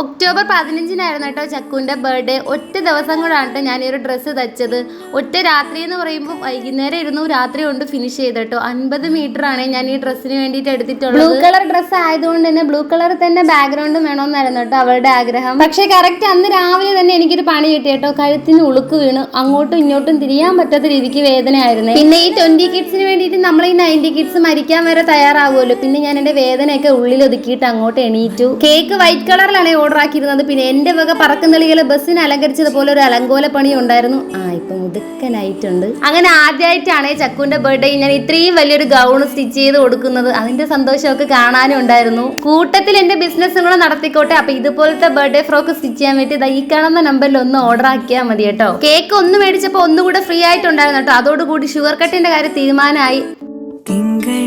October പതിനഞ്ചിനായിരുന്നു കേട്ടോ ചക്കുവിന്റെ birthday. ഒറ്റ ദിവസം കൂടാണ് കേട്ടോ ഞാൻ ഈ ഒരു ഡ്രസ്സ് തച്ചത്. ഒറ്റ രാത്രി എന്ന് പറയുമ്പോൾ വൈകുന്നേരം ഇരുന്നു രാത്രി കൊണ്ട് ഫിനിഷ് ചെയ്ത് കേട്ടോ. അൻപത് മീറ്റർ ആണ് ഞാൻ ഈ ഡ്രസ്സിന് വേണ്ടിയിട്ട് എടുത്തിട്ടുള്ളത്. ബ്ലൂ കളർ ഡ്രസ്സ് ആയതുകൊണ്ട് തന്നെ ബ്ലൂ കളർ തന്നെ ബാക്ക്ഗ്രൗണ്ട് വേണമെന്നായിരുന്നു കേട്ടോ അവളുടെ ആഗ്രഹം. പക്ഷേ കറക്റ്റ് അന്ന് രാവിലെ തന്നെ എനിക്കൊരു പണി കിട്ടി കേട്ടോ. കഴുത്തിന് ഉളുക്ക് വീണു അങ്ങോട്ടും ഇങ്ങോട്ടും തിരിയാൻ പറ്റാത്ത രീതിക്ക് വേദനയായിരുന്നു. പിന്നെ ഈ ട്വന്റി കിഡ്സിന് വേണ്ടിയിട്ട് നമ്മൾ ഈ നയന്റി കിഡ്സ് മരിക്കാൻ വരെ തയ്യാറാവുമല്ലോ. പിന്നെ ഞാൻ എന്റെ വേദനയൊക്കെ ഉള്ളിൽ ഒതുക്കിയിട്ട് അങ്ങോട്ട് എണീറ്റു. കേക്ക് വൈറ്റ് കളറിലാണ് ഓർഡർ ആക്കിയിരുന്നത് പിന്നെ എന്റെ വക പറക്കുന്നളികൾ ബസ്സിന് അലങ്കരിച്ചത് പോലെ ഒരു അലങ്കോല പണി ഉണ്ടായിരുന്നു. ആ ഇപ്പൊ മുതുക്കനായിട്ടുണ്ട് അങ്ങനെ ആദ്യമായിട്ടാണ് ചക്കുവിന്റെ ബർത്ത്ഡേ ഞാൻ ഇത്രയും വലിയൊരു ഗൗൺ സ്റ്റിച്ച് ചെയ്ത് കൊടുക്കുന്നത്. അതിന്റെ സന്തോഷമൊക്കെ കാണാനും ഉണ്ടായിരുന്നു. കൂട്ടത്തിൽ എന്റെ ബിസിനസ്സും കൂടെ നടത്തിക്കോട്ടെ. അപ്പൊ ഇതുപോലത്തെ ബർത്ത്ഡേ ഫ്രോക്ക് സ്റ്റിച്ച് ചെയ്യാൻ വേണ്ടി ഈ കാണുന്ന നമ്പറിൽ ഒന്ന് ഓർഡർ ആക്കിയാൽ മതി കേട്ടോ. കേക്ക് ഒന്ന് മേടിച്ചപ്പോൾ ഒന്നുകൂടെ ഫ്രീ ആയിട്ടുണ്ടായിരുന്നു കേട്ടോ. അതോടുകൂടി ഷുഗർ കട്ടിന്റെ കാര്യം തീരുമാനമായി. തിങ്കൾ